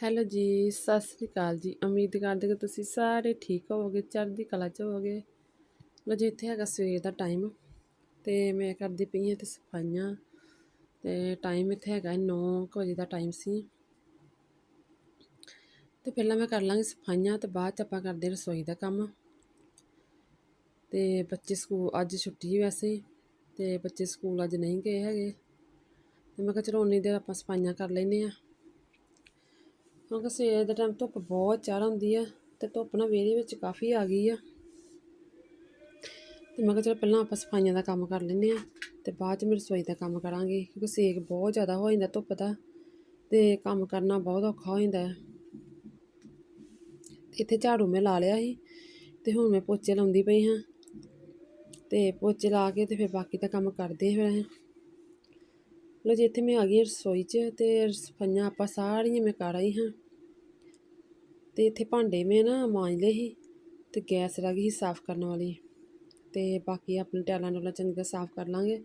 Hello ਜੀ, ਸਤਿ ਸ੍ਰੀ ਅਕਾਲ ਜੀ। ਉਮੀਦ ਕਰਦੇ ਕਿ ਤੁਸੀਂ ਸਾਰੇ ਠੀਕ ਹੋਵੋਗੇ, ਚੜ੍ਹਦੀ ਕਲਾ 'ਚ ਹੋਵੋਗੇ। ਲੋ ਜੀ, ਇੱਥੇ ਹੈਗਾ ਸਵੇਰ ਦਾ ਟਾਈਮ ਤੇ ਮੈਂ ਕਰਦੀ ਪਈ ਹਾਂ ਤੇ ਸਫਾਈਆਂ। ਤੇ ਟਾਈਮ ਇੱਥੇ ਹੈਗਾ 9 ਵਜੇ ਦਾ ਟਾਈਮ ਸੀ। ਤੇ ਪਹਿਲਾਂ ਮੈਂ ਕਰ ਲਾਂਗੀ ਸਫਾਈਆਂ ਤੇ ਬਾਅਦ ਚ ਆਪਾਂ ਕਰਦੇ ਰਸੋਈ ਦਾ ਕੰਮ। ਤੇ ਬੱਚੇ ਸਕੂਲ ਅੱਜ ਛੁੱਟੀ ਵੈਸੇ, ਤੇ ਬੱਚੇ ਸਕੂਲ ਅੱਜ ਨਹੀਂ ਗਏ ਹੈਗੇ। ਤੇ ਮੈਂ ਕਿਹਾ ਚਲੋ ਉਨੀ ਦੇਰ ਆਪਾਂ ਸਫਾਈਆਂ ਕਰ ਲੈਨੇ ਆ ਕਿਉਂਕਿ ਸਵੇਰ ਦੇ ਟਾਈਮ ਧੁੱਪ ਬਹੁਤ ਚਾਰ ਹੁੰਦੀ ਆ ਤੇ ਧੁੱਪ ਨਾ ਵੇਰੇ ਵਿੱਚ ਕਾਫੀ ਆ ਗਈ ਆ। ਤੇ ਮੈਂ ਕਿਹਾ ਚਲੋ ਪਹਿਲਾਂ ਆਪਾਂ ਸਫਾਈਆਂ ਦਾ ਕੰਮ ਕਰ ਲੈਂਦੇ ਆ ਤੇ ਬਾਅਦ ਚ ਮੈਂ ਰਸੋਈ ਦਾ ਕੰਮ ਕਰਾਂਗੇ ਕਿਉਂਕਿ ਸੇਕ ਬਹੁਤ ਜ਼ਿਆਦਾ ਹੋ ਜਾਂਦਾ ਧੁੱਪ ਦਾ ਤੇ ਕੰਮ ਕਰਨਾ ਬਹੁਤ ਔਖਾ ਹੋ ਜਾਂਦਾ। ਇੱਥੇ ਝਾੜੂ ਮੈਂ ਲਾ ਲਿਆ ਸੀ ਤੇ ਹੁਣ ਮੈਂ ਪੋਚੇ ਲਾਉਂਦੀ ਪਈ ਹਾਂ ਤੇ ਪੋਚੇ ਲਾ ਕੇ ਤੇ ਫਿਰ ਬਾਕੀ ਦਾ ਕੰਮ ਕਰਦੇ ਫਿਰ ਲੋ ਜੀ ਇੱਥੇ ਮੈਂ ਆ ਗਈ ਰਸੋਈ 'ਚ ਤੇ ਸਫਾਈਆਂ ਆਪਾਂ ਸਾਰੀਆਂ ਮੈਂ ਕਰ ਆਈ ਹਾਂ। ਤੇ ਇੱਥੇ ਭਾਂਡੇ ਮੈਂ ਨਾ ਮਾਂਜ ਲਏ ਸੀ ਤੇ ਗੈਸ ਰਹਿ ਗਈ ਸੀ ਸਾਫ਼ ਕਰਨ ਵਾਲੀ। ਤੇ ਬਾਕੀ ਆਪਣੇ ਟੈਲਾਂ ਨਾਲ ਚੰਗੀ ਤਰ੍ਹਾਂ ਸਾਫ਼ ਕਰ ਲਾਂਗੇ।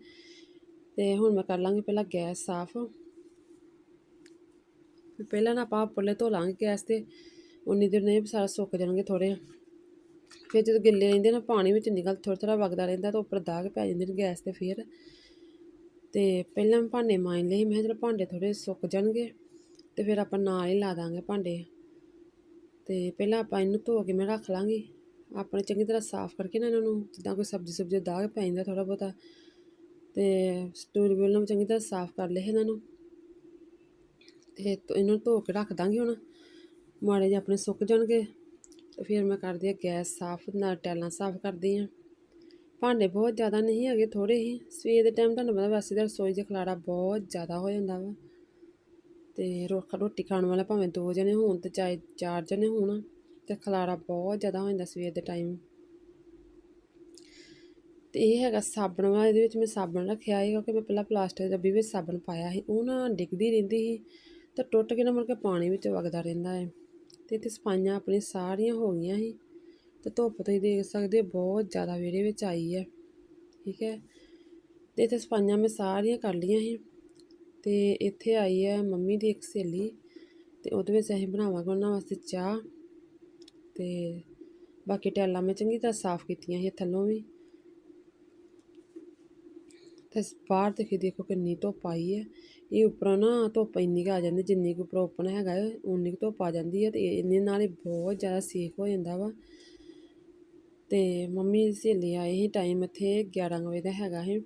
ਤੇ ਹੁਣ ਮੈਂ ਕਰ ਲਾਂਗੇ ਪਹਿਲਾਂ ਗੈਸ ਸਾਫ਼। ਪਹਿਲਾਂ ਨਾ ਆਪਾਂ ਉੱਪਰਲੇ ਧੋ ਲਾਂਗੇ ਗੈਸ ਤੇ। ਉਨੀ ਦੇਰ ਨਹੀਂ, ਸਾਰਾ ਸੁੱਕ ਜਾਣਗੇ ਥੋੜੇ ਫਿਰ ਜਦੋਂ ਗਿੱਲੇ ਰਹਿੰਦੇ ਨਾ, ਪਾਣੀ ਵਿੱਚ ਨਿਕਲ ਥੋੜਾ ਥੋੜਾ ਵਗਦਾ ਰਹਿੰਦਾ ਤਾਂ ਉੱਪਰ ਦਾਗ ਪੈ ਜਾਂਦੇ ਨੇ ਗੈਸ ਤੇ ਫਿਰ। ਤੇ ਪਹਿਲਾਂ ਮੈਂ ਭਾਂਡੇ ਮਾਂਜ ਲਏ ਮੈਂ ਜਦੋਂ ਭਾਂਡੇ ਥੋੜੇ ਸੁੱਕ ਜਾਣਗੇ। ਤੇ ਫਿਰ ਆਪਾਂ ਨਾਲ ਹੀ ਲਾ ਦਾਂਗੇ ਭਾਂਡੇ। ਤੇ ਪਹਿਲਾਂ ਆਪਾਂ ਇਹਨੂੰ ਧੋ ਕੇ ਮੈਂ ਰੱਖ ਲਾਂਗੀ। ਆਪਣੇ ਚੰਗੀ ਤਰ੍ਹਾਂ ਸਾਫ਼ ਕਰਕੇ ਨਾ ਇਹਨਾਂ ਨੂੰ, ਜਿੱਦਾਂ ਕੋਈ ਸਬਜ਼ੀ ਸਬਜ਼ੀ ਦਾਗ ਪੈ ਜਾਂਦਾ ਥੋੜਾ ਬਹੁਤਾ ਤੇ ਸਟੂਲ ਵੀ ਨੂੰ ਚੰਗੀ ਤਰ੍ਹਾਂ ਸਾਫ਼ ਕਰ ਲਏ ਇਹਨਾਂ ਨੂੰ। ਤੇ ਇਹਨੂੰ ਧੋ ਕੇ ਰੱਖ ਦਾਂਗੀ ਹੁਣ। ਮਾੜੇ ਜਿਹੇ ਆਪਣੇ ਸੁੱਕ ਜਾਣਗੇ। ਤੇ ਫਿਰ ਮੈਂ ਕਰਦੀ ਆ ਗੈਸ ਸਾਫ਼, ਨਾਲ ਟੈਲਾਂ ਸਾਫ਼ ਕਰਦੀ ਆ ਭਾਂਡੇ ਬਹੁਤ ਜ਼ਿਆਦਾ ਨਹੀਂ ਹੈਗੇ ਥੋੜੇ ਹੀ। ਸਵੇਰ ਦੇ ਟਾਈਮ ਤੁਹਾਨੂੰ ਪਤਾ, ਵੈਸੇ ਤਾਂ ਰਸੋਈ 'ਚ ਖਲਾਰਾ ਬਹੁਤ ਜ਼ਿਆਦਾ ਹੋ ਜਾਂਦਾ ਵਾ। ਤੇ ਰੋਟੀ ਖਾਣ ਵਾਲਾ ਭਾਵੇਂ ਦੋ ਜਣੇ ਹੋਣ ਤੇ ਚਾਹੇ ਚਾਰ ਜਣੇ ਹੋਣ, ਤੇ ਖਲਾਰਾ ਬਹੁਤ ਜ਼ਿਆਦਾ ਹੋ ਜਾਂਦਾ ਸਵੇਰ ਦੇ ਟਾਈਮ ਤੇ ਇਹ ਹੈਗਾ ਸਾਬਣ ਵਾ ਇਹਦੇ ਵਿੱਚ ਮੈਂ ਸਾਬਣ ਰੱਖਿਆ ਹੈ ਕਿਉਂਕਿ ਮੈਂ ਪਹਿਲਾਂ ਪਲਾਸਟਿਕ ਡੱਬੀ ਵਿੱਚ ਸਾਬਣ ਪਾਇਆ ਸੀ, ਉਹ ਨਾ ਡਿੱਗਦੀ ਰਹਿੰਦੀ ਸੀ ਤਾਂ ਟੁੱਟ ਕੇ ਨਾ ਮੁੜ ਕੇ ਪਾਣੀ ਵਿੱਚ ਵਗਦਾ ਰਹਿੰਦਾ ਹੈ। ਤੇ ਇੱਥੇ ਸਫਾਈਆਂ ਆਪਣੀ ਸਾਰੀਆਂ ਹੋ ਗਈਆਂ ਸੀ ਤੇ ਧੁੱਪ ਤੁਸੀਂ ਦੇਖ ਸਕਦੇ ਬਹੁਤ ਜ਼ਿਆਦਾ ਵਿਹੜੇ ਵਿੱਚ ਆਈ ਹੈ, ਠੀਕ ਹੈ। ਤੇ ਇੱਥੇ ਸਫਾਈਆਂ ਮੈਂ ਸਾਰੀਆਂ ਕਰ ਲਈਆਂ ਸੀ। ਅਤੇ ਇੱਥੇ ਆਈ ਹੈ ਮੰਮੀ ਦੀ ਇੱਕ ਸਹੇਲੀ ਅਤੇ ਉਹਦੇ ਵਿੱਚ ਅਸੀਂ ਬਣਾਵਾਂਗੇ ਉਹਨਾਂ ਵਾਸਤੇ ਚਾਹ ਅਤੇ ਬਾਕੀ ਟੈਲਾਂ ਮੈਂ ਚੰਗੀ ਤਰ੍ਹਾਂ ਸਾਫ਼ ਕੀਤੀਆਂ ਸੀ ਥੱਲੋਂ ਵੀ। ਤੇ ਬਾਹਰ ਦੇਖੀ ਦੇਖੋ ਕਿੰਨੀ ਧੁੱਪ ਆਈ ਹੈ ਇਹ ਉੱਪਰੋਂ ਨਾ ਧੁੱਪ ਇੰਨੀ ਕੁ ਆ ਜਾਂਦੀ, ਜਿੰਨੀ ਕੁ ਉੱਪਰੋਂ ਓਪਨ ਹੈਗਾ ਉਨੀ ਕੁ ਧੁੱਪ ਆ ਜਾਂਦੀ ਹੈ ਤੇ ਇਹਨੇ ਨਾਲ ਹੀ ਬਹੁਤ ਜ਼ਿਆਦਾ ਸੇਕ ਹੋ ਜਾਂਦਾ ਵਾ। ਤੇ ਮੰਮੀ ਸਹੇਲੀ ਆਏ ਸੀ ਟਾਈਮ ਇੱਥੇ 11 ਵਜੇ ਦਾ ਹੈਗਾ ਸੀ।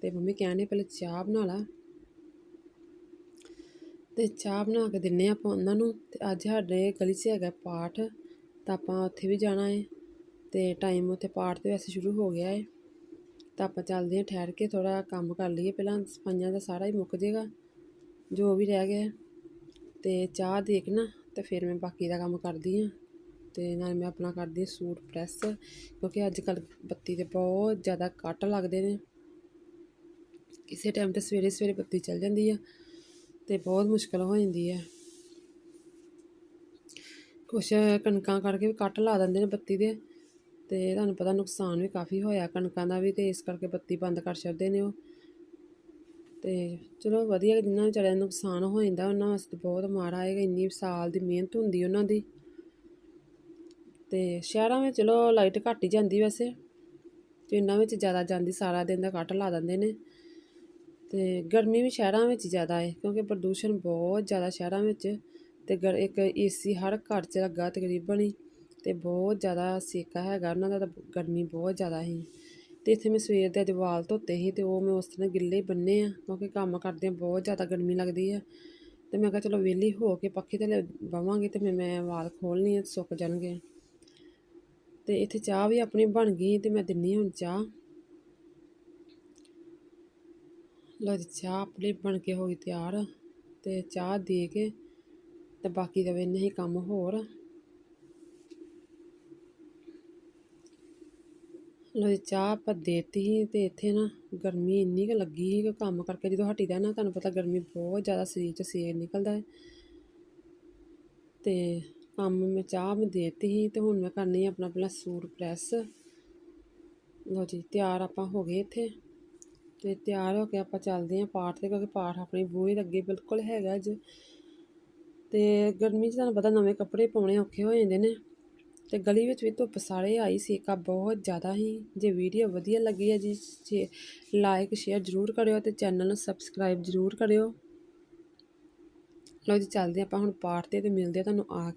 ਤੇ ਮੰਮੀ ਕਹਿੰਦੇ ਪਹਿਲੇ ਚਾਹ ਬਣਾ ਲਾ। ਅਤੇ ਚਾਹ ਬਣਾ ਕੇ ਦਿੰਦੇ ਹਾਂ ਆਪਾਂ ਉਹਨਾਂ ਨੂੰ। ਅਤੇ ਅੱਜ ਸਾਡੇ ਗਲੀ 'ਚ ਹੈਗਾ ਪਾਠ, ਤਾਂ ਆਪਾਂ ਉੱਥੇ ਵੀ ਜਾਣਾ ਹੈ ਅਤੇ ਟਾਈਮ ਉੱਥੇ ਪਾਠ ਤਾਂ ਵੈਸੇ ਸ਼ੁਰੂ ਹੋ ਗਿਆ ਹੈ ਤਾਂ ਆਪਾਂ ਚੱਲਦੇ ਹਾਂ ਠਹਿਰ ਕੇ, ਥੋੜ੍ਹਾ ਕੰਮ ਕਰ ਲਈਏ ਪਹਿਲਾਂ, ਸਫਾਈਆਂ ਦਾ ਸਾਰਾ ਹੀ ਮੁੱਕ ਜੇਗਾ ਜੋ ਵੀ ਰਹਿ ਗਿਆ। ਅਤੇ ਚਾਹ ਦੇਖ ਨਾ ਅਤੇ ਫਿਰ ਮੈਂ ਬਾਕੀ ਦਾ ਕੰਮ ਕਰਦੀ ਹਾਂ ਅਤੇ ਨਾਲ ਮੈਂ ਆਪਣਾ ਕਰਦੀ ਸੂਟ ਪ੍ਰੈਸ, ਕਿਉਂਕਿ ਅੱਜ ਕੱਲ੍ਹ ਬੱਤੀ ਦੇ ਬਹੁਤ ਜ਼ਿਆਦਾ ਕੱਟ ਲੱਗਦੇ ਨੇ। ਕਿਸੇ ਟਾਈਮ ਤੇ ਸਵੇਰੇ ਸਵੇਰੇ ਬੱਤੀ ਚੱਲ ਜਾਂਦੀ ਆ। ਤੇ ਬਹੁਤ ਮੁਸ਼ਕਲ ਹੋ ਜਾਂਦੀ ਹੈ। ਕੁਛ ਕਣਕਾਂ ਕਰਕੇ ਵੀ ਕੱਟ ਲਾ ਦਿੰਦੇ ਨੇ ਬੱਤੀ ਦੇ ਤੇ ਤੁਹਾਨੂੰ ਪਤਾ ਨੁਕਸਾਨ ਵੀ ਕਾਫੀ ਹੋਇਆ ਕਣਕਾਂ ਦਾ ਵੀ ਤੇ ਇਸ ਕਰਕੇ ਬੱਤੀ ਬੰਦ ਕਰ ਛੱਡਦੇ ਨੇ ਉਹ। ਤੇ ਚਲੋ ਵਧੀਆ ਜਿੰਨਾ ਵਿਚਾਰਿਆਂ ਦਾ ਨੁਕਸਾਨ ਹੋ ਜਾਂਦਾ ਉਹਨਾਂ ਵਾਸਤੇ ਬਹੁਤ ਮਾੜਾ ਹੈਗਾ ਇੰਨੀ ਸਾਲ ਦੀ ਮਿਹਨਤ ਹੁੰਦੀ ਉਹਨਾਂ ਦੀ। ਤੇ ਸ਼ਹਿਰਾਂ ਵਿੱਚ ਚਲੋ ਲਾਈਟ ਘੱਟ ਹੀ ਜਾਂਦੀ ਵੈਸੇ, ਪਿੰਡਾਂ ਵਿੱਚ ਜ਼ਿਆਦਾ ਜਾਂਦੀ ਸਾਰਾ ਦਿਨ ਦਾ ਕੱਟ ਲਾ ਦਿੰਦੇ ਨੇ। ਤੇ ਗਰਮੀ ਵੀ ਸ਼ਹਿਰਾਂ ਵਿੱਚ ਜ਼ਿਆਦਾ ਹੈ, ਕਿਉਂਕਿ ਪ੍ਰਦੂਸ਼ਣ ਬਹੁਤ ਜ਼ਿਆਦਾ ਸ਼ਹਿਰਾਂ ਵਿੱਚ ਤੇ ਇੱਕ ਏਸੀ ਹਰ ਘਰ 'ਚ ਲੱਗਾ ਤਕਰੀਬਨ ਹੀ ਤੇ ਬਹੁਤ ਜ਼ਿਆਦਾ ਸੇਕਾ ਹੈਗਾ, ਉਹਨਾਂ ਦਾ ਤਾਂ ਗਰਮੀ ਬਹੁਤ ਜ਼ਿਆਦਾ ਸੀ। ਤੇ ਇੱਥੇ ਮੈਂ ਸਵੇਰ ਦੇ ਅੱਜ ਵਾਲ ਧੋਤੇ ਸੀ ਤੇ ਉਹ ਮੈਂ ਉਸ ਤਰ੍ਹਾਂ ਗਿੱਲੇ ਬੰਨੇ ਆ, ਕਿਉਂਕਿ ਕੰਮ ਕਰਦੇ ਬਹੁਤ ਜ਼ਿਆਦਾ ਗਰਮੀ ਲੱਗਦੀ ਆ। ਤੇ ਮੈਂ ਕਿਹਾ ਚਲੋ ਵਿਹਲੀ ਹੋ ਕੇ ਪੱਖੇ ਤੇ ਬਵਾਂਗੇ ਤੇ ਮੈਂ ਵਾਲ ਖੋਲਣੀ ਆ ਸੁੱਕ ਜਾਣਗੇ। ਤੇ ਇੱਥੇ ਚਾਹ ਵੀ ਆਪਣੀ ਬਣ ਗਈ ਤੇ ਮੈਂ ਦਿੰਨੀ ਹੁਣ ਚਾਹ। ਲਓ ਜੀ ਚਾਹ ਆਪਣੀ ਬਣ ਕੇ ਹੋ ਗਈ ਤਿਆਰ ਤੇ ਚਾਹ ਦੇ ਕੇ ਤੇ ਬਾਕੀ ਦਾ ਵੇਨੇ ਹੀ ਕੰਮ ਹੋਰ। ਲੋ ਜੀ ਚਾਹ ਆਪਾਂ ਦੇਤੀ ਸੀ ਤੇ ਇੱਥੇ ਨਾ ਗਰਮੀ ਇੰਨੀ ਕੁ ਲੱਗੀ ਸੀ ਕਿ ਕੰਮ ਕਰਕੇ ਜਦੋਂ ਹਟੀਦਾ ਨਾ ਤੁਹਾਨੂੰ ਪਤਾ ਗਰਮੀ ਬਹੁਤ ਜ਼ਿਆਦਾ ਸਰੀਰ 'ਚ ਸੇਰ ਨਿਕਲਦਾ ਹੈ। ਤੇ ਕੰਮ ਮੈਂ ਚਾਹ ਮੈਂ ਦੇਤੀ ਸੀ ਤੇ ਹੁਣ ਮੈਂ ਕਰਨੀ ਆਪਣਾ ਪਹਿਲਾਂ ਸੂਟ ਪ੍ਰੈਸ। ਲੋ ਜੀ ਤਿਆਰ ਆਪਾਂ ਹੋ ਗਏ ਇੱਥੇ। ਅਤੇ ਤਿਆਰ ਹੋ ਕੇ ਆਪਾਂ ਚੱਲਦੇ ਹਾਂ ਪਾਠ ਤੇ, ਕਿਉਂਕਿ ਪਾਠ ਆਪਣੀ ਬੂਹੇ ਦੇ ਅੱਗੇ ਬਿਲਕੁਲ ਹੈਗਾ ਅੱਜ ਅਤੇ ਗਰਮੀ 'ਚ ਤੁਹਾਨੂੰ ਪਤਾ ਨਵੇਂ ਕੱਪੜੇ ਪਾਉਣੇ ਔਖੇ ਹੋ ਜਾਂਦੇ ਨੇ। ਅਤੇ ਗਲੀ ਵਿੱਚ ਵੀ ਧੁੱਪ ਸਾਰੇ ਆਈ ਸੇਕਾ ਬਹੁਤ ਜ਼ਿਆਦਾ ਹੀ ਜੇ ਵੀਡੀਓ ਵਧੀਆ ਲੱਗੀ ਹੈ ਜੀ ਲਾਈਕ ਸ਼ੇਅਰ ਜ਼ਰੂਰ ਕਰਿਓ ਅਤੇ ਚੈਨਲ ਨੂੰ ਸਬਸਕ੍ਰਾਈਬ ਜ਼ਰੂਰ ਕਰਿਓ। ਲਓ ਜੀ, ਚੱਲਦੇ ਆਪਾਂ ਹੁਣ ਪਾਠ ਤੇ ਅਤੇ ਮਿਲਦੇ ਆ ਤੁਹਾਨੂੰ ਆ